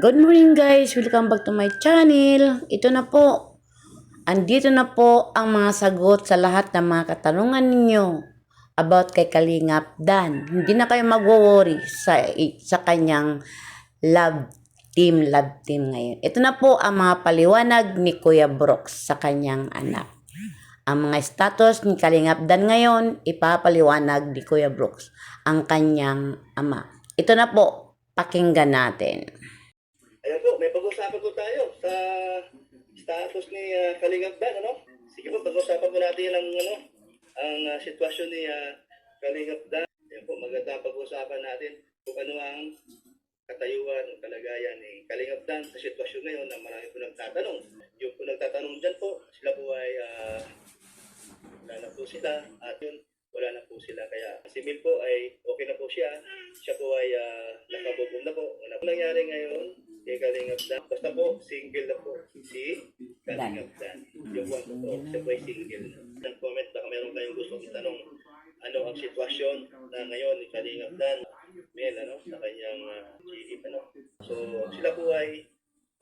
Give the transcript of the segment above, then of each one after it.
Good morning guys! Welcome back to my channel. Ito na po. Andito na po ang mga sagot sa lahat ng mga katanungan ninyo about kay Kalingap Dan. Hindi na kayo magwo-worry sa, sa kanyang love team, love team ngayon. Ito na po ang mga paliwanag ni Kuya Brooks sa kanyang anak. Ang mga status ni Kalingap Dan ngayon, ipapaliwanag ni Kuya Brooks ang kanyang ama. Ito na po, pakinggan natin. Ayan po, may pag-usapan po tayo sa status ni uh, Kalingap Dan, ano? Sige po, pag-usapan po natin ang, ano, ang ah, sitwasyon ni uh, Kalingap Dan. Ayan po, maganda pag-usapan natin kung ano ang katayuan o kalagayan ni Kalingap Dan sa sitwasyon ngayon na marami po nagtatanong. Yung po nagtatanong dyan po, sila po ay ah, wala na po sila at yun, wala na po sila. Kaya si Mil po ay okay na po siya. Siya po ay uh, nakabubong na po. Wala po nangyari ngayon kay Kalingap Dan. Basta po, single na po si Kalingap Dan. Yung po ang totoo. Siya po ay single na. Nang comment, baka meron kayong gusto itanong ano ang sitwasyon na ngayon ni Kalingap Dan. Mel, ano, sa kanyang uh, GE, ano. So, sila po ay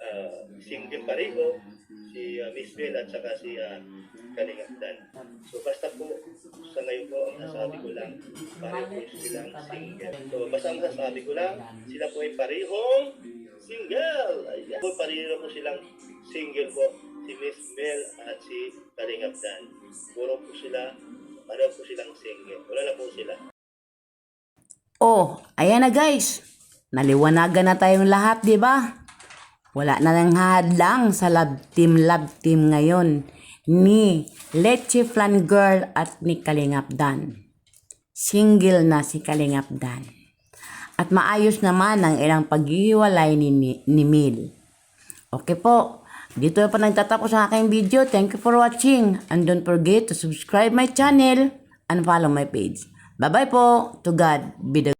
uh, single pareho, si uh, Miss Mel at saka si uh, Kalingap Dan. So basta po, po, nasabi ko lang, pareho silang single. So basta ang nasabi ko lang, sila po ay parehong single. Ayan. Po, pareho po silang single po, si Miss Mel at si Kalingap Dan. Puro po sila, pareho po silang single. Wala na po sila. Oh, ayan na guys. Naliwanagan na tayong lahat, di ba? Wala na nang hadlang sa love team, love team ngayon ni Leche Flan Girl at ni Kalingap Dan. Single na si Kalingap. At maayos naman ang ilang paghihiwalay ni, ni, ni Mil. Okay po. Dito pa nagtatapos ang aking video. Thank you for watching. And don't forget to subscribe my channel and follow my page. Bye-bye po. To God be the